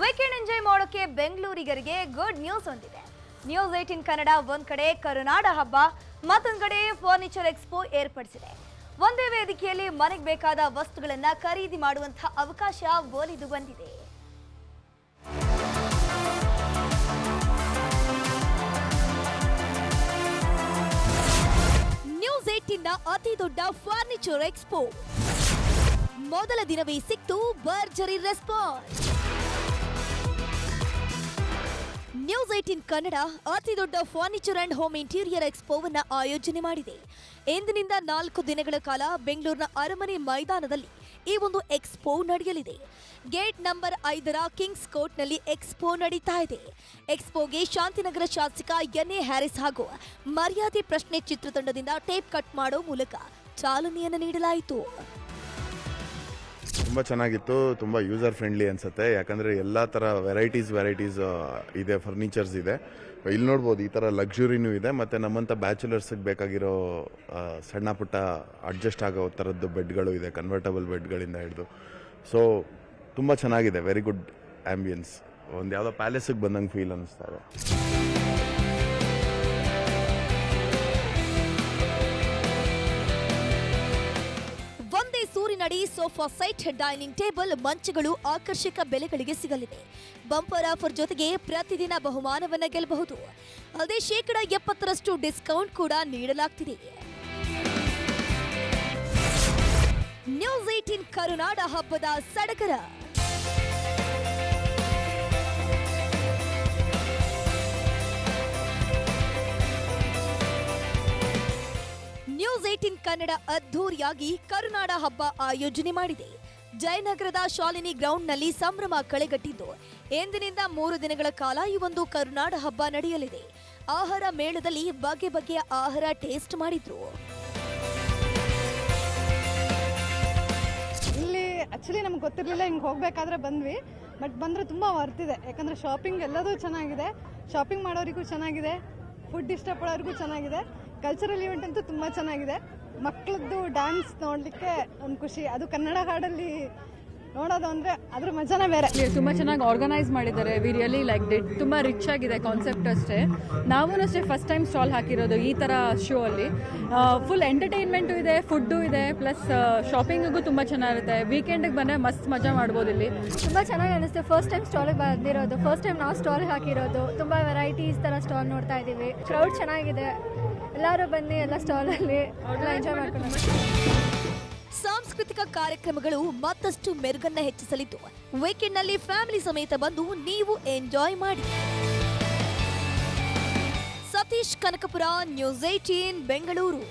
Weekend enjoy ಮಾಡೋಕೆ ಬೆಂಗಳೂರಿಗರಿಗೆ good news ಹೊಂದಿದೆ ನ್ಯೂಸ್ ಏಟಿನ್ ಕನ್ನಡ ಒಂದ್ ಕಡೆ ಕರುನಾಡ ಹಬ್ಬ, ಮತ್ತೊಂದ್ ಕಡೆ ಫರ್ನಿಚರ್ ಎಕ್ಸ್ಪೋ ಏರ್ಪಡಿಸಿದೆ. ಒಂದೇ ವೇದಿಕೆಯಲ್ಲಿ ಮನೆಗೆ ಬೇಕಾದ ವಸ್ತುಗಳನ್ನ ಖರೀದಿ ಮಾಡುವಂತಹ ಅವಕಾಶ ಒಲಿದು ಬಂದಿದೆ. ನ್ಯೂಸ್ ಏಟಿನ್ನ ಅತಿ ದೊಡ್ಡ ಫರ್ನಿಚರ್ ಎಕ್ಸ್ಪೋ ಮೊದಲ ದಿನವೇ ಸಿಕ್ತು ಭರ್ಜರಿ ರೆಸ್ಪಾನ್ಸ್ ನ್ಯೂಸ್ ಇನ್ ಕನ್ನಡ, ಅತಿ ದೊಡ್ಡ ಫರ್ನಿಚರ್ ಅಂಡ್ ಹೋಮ್ ಇಂಟೀರಿಯರ್ ಎಕ್ಸ್ಪೋವನ್ನು ಆಯೋಜನೆ ಮಾಡಿದೆ. ಇಂದಿನಿಂದ ನಾಲ್ಕು ದಿನಗಳ ಕಾಲ ಬೆಂಗಳೂರಿನ ಅರಮನೆ ಮೈದಾನದಲ್ಲಿ ಈ ಒಂದು ಎಕ್ಸ್ಪೋ ನಡೆಯಲಿದೆ. ಗೇಟ್ ನಂಬರ್ ಐದರ ಕಿಂಗ್ಸ್ ಕೋರ್ಟ್ನಲ್ಲಿ ಎಕ್ಸ್ಪೋ ನಡೀತಾ ಇದೆ. ಎಕ್ಸ್ಪೋಗೆ ಶಾಂತಿನಗರ ಶಾಸಕ ಎನ್ ಎ ಹ್ಯಾರಿಸ್ ಹಾಗೂ ಮರ್ಯಾದೆ ಪ್ರಶ್ನೆ ಚಿತ್ರತಂಡದಿಂದ ಟೇಪ್ ಕಟ್ ಮಾಡೋ ಮೂಲಕ ಚಾಲನೆಯನ್ನು ನೀಡಲಾಯಿತು. ತುಂಬ ಚೆನ್ನಾಗಿತ್ತು, ತುಂಬ ಯೂಸರ್ ಫ್ರೆಂಡ್ಲಿ ಅನಿಸುತ್ತೆ. ಯಾಕಂದರೆ ಎಲ್ಲ ಥರ ವೆರೈಟೀಸ್ ವೆರೈಟೀಸ್ ಇದೆ ಫರ್ನಿಚರ್ಸ್ ಇದೆ. ಇಲ್ಲಿ ನೋಡ್ಬೋದು ಈ ಥರ ಲಕ್ಸುರಿನೂ ಇದೆ, ಮತ್ತು ನಮ್ಮಂಥ ಬ್ಯಾಚುಲರ್ಸ್ಗೆ ಬೇಕಾಗಿರೋ ಸಣ್ಣ ಪುಟ್ಟ ಅಡ್ಜಸ್ಟ್ ಆಗೋ ಥರದ್ದು ಬೆಡ್ಗಳು ಇದೆ ಕನ್ವರ್ಟಬಲ್ ಬೆಡ್ಗಳಿಂದ ಹಿಡಿದು. ಸೊ ತುಂಬ ಚೆನ್ನಾಗಿದೆ ವೆರಿ ಗುಡ್ ಆ್ಯಂಬಿಯನ್ಸ್ ಒಂದು ಯಾವುದೋ ಪ್ಯಾಲೇಸಿಗೆ ಬಂದಂಗೆ ಫೀಲ್ ಅನ್ನಿಸ್ತಾ ಇದೆ. ಸೂರಿನಡಿ ಸೋಫಾ ಸೈಟ್, ಡೈನಿಂಗ್ ಟೇಬಲ್, ಮಂಚಗಳು, ಆಕರ್ಷಕ ಬೆಲೆಗಳಿಗೆ ಸಿಗಲಿದೆ. ಬಂಪರ್ ಆಫರ್ ಜೊತೆಗೆ ಪ್ರತಿದಿನ ಬಹುಮಾನವನ್ನು ಗೆಲ್ಲಬಹುದು. ಅಲ್ಲದೆ ಶೇಕಡ ಎಪ್ಪತ್ತರಷ್ಟು ಡಿಸ್ಕೌಂಟ್ ಕೂಡ ನೀಡಲಾಗ್ತಿದೆ. ನ್ಯೂಸ್ ಏಟೀನ್ ಕರುನಾಡ ಹಬ್ಬದ ಸಡಗರ. ಕನ್ನಡ ಅದ್ಧೂರಿಯಾಗಿ ಕರುನಾಡ ಹಬ್ಬ ಆಯೋಜನೆ ಮಾಡಿದೆ. ಜಯನಗರದ ಶಾಲಿನಿ ಗ್ರೌಂಡ್ನಲ್ಲಿ ಸಂಭ್ರಮ ಕಳೆಗಟ್ಟಿದ್ದು. ಎಂದಿನಿಂದ ಮೂರು ದಿನಗಳ ಕಾಲ ಈ ಒಂದು ಕರುನಾಡ ಹಬ್ಬ ನಡೆಯಲಿದೆ. ಆಹಾರ ಮೇಳದಲ್ಲಿ ಬಗೆ ಬಗೆಯ ಆಹಾರ ಟೇಸ್ಟ್ ಮಾಡಿದ್ರು. ಇಲ್ಲಿ ಆಕ್ಚುಲಿ ನಮ್ಗೆ ಗೊತ್ತಿರಲಿಲ್ಲ, ಹಿಂಗೆ ಹೋಗಬೇಕಾದ್ರೆ ಬಂದ್ವಿ. ಬಟ್ ಬಂದರೆ ತುಂಬ ವರ್ತಿದೆ. ಯಾಕಂದರೆ ಶಾಪಿಂಗ್ ಎಲ್ಲದೂ ಚೆನ್ನಾಗಿದೆ. ಶಾಪಿಂಗ್ ಮಾಡೋರಿಗೂ ಚೆನ್ನಾಗಿದೆ. ಫುಡ್ ಇಷ್ಟಪಡೋರಿಗೂ ಚೆನ್ನಾಗಿದೆ. ಕಲ್ಚರಲ್ ಇವೆಂಟ್ ಅಂತೂ ತುಂಬ ಚೆನ್ನಾಗಿದೆ. ಮಕ್ಕಳದ್ದು ಡ್ಯಾನ್ಸ್ ನೋಡಲಿಕ್ಕೆ ಒಂದು ಖುಷಿ. ಅದು ಕನ್ನಡ ಹಾಡಲ್ಲಿ ನೋಡೋದು ಅಂದರೆ ಅದ್ರ ಮಜಾನೇ ಬೇರೆ. ತುಂಬ ಚೆನ್ನಾಗಿ ಆರ್ಗನೈಸ್ ಮಾಡಿದ್ದಾರೆ ವಿ ರಿಯಲಿ ಲೈಕ್ ಡಿಟ್ ತುಂಬ ರಿಚ್ ಆಗಿದೆ ಕಾನ್ಸೆಪ್ಟ್ ಅಷ್ಟೇ. ನಾವು ಅಷ್ಟೇ ಫಸ್ಟ್ ಟೈಮ್ ಸ್ಟಾಲ್ ಹಾಕಿರೋದು ಈ ಥರ ಶೋ ಅಲ್ಲಿ. ಫುಲ್ ಎಂಟರ್ಟೈನ್ಮೆಂಟು ಇದೆ ಫುಡ್ಡು ಇದೆ ಪ್ಲಸ್ ಶಾಪಿಂಗಿಗೂ ತುಂಬ ಚೆನ್ನಾಗಿರುತ್ತೆ. ವೀಕೆಂಡಿಗೆ ಬಂದರೆ ಮಸ್ತ್ ಮಜಾ ಮಾಡ್ಬೋದು ಇಲ್ಲಿ. ತುಂಬ ಚೆನ್ನಾಗಿ ಅನಿಸುತ್ತೆ. ಫಸ್ಟ್ ಟೈಮ್ ಸ್ಟಾಲಿಗೆ ಬಂದಿರೋದು ಫಸ್ಟ್ ಟೈಮ್ ನಾವು ಸ್ಟಾಲ್ ಹಾಕಿರೋದು. ತುಂಬ ವೆರೈಟೀಸ್ ಥರ ಸ್ಟಾಲ್ ನೋಡ್ತಾ ಇದ್ದೀವಿ ಕ್ರೌಡ್ ಚೆನ್ನಾಗಿದೆ. ಎಲ್ಲರೂ ಬನ್ನಿ ಎಲ್ಲ ಸ್ಟಾಲ್ ಅಲ್ಲಿ ಎಂಜಾಯ್ ಮಾಡ್ಕೊಂಡು ಸಾಂಸ್ಕೃತಿಕ ಕಾರ್ಯಕ್ರಮಗಳು ಮತ್ತಷ್ಟು ಮೆರುಗನ್ನ ಹೆಚ್ಚಿಸಲಿದ್ದು. ವೀಕೆಂಡ್ನಲ್ಲಿ ಫ್ಯಾಮಿಲಿ ಸಮೇತ ಬಂದು ನೀವು ಎಂಜಾಯ್ ಮಾಡಿ. Satish Kanakapura news eighteen Bengaluru.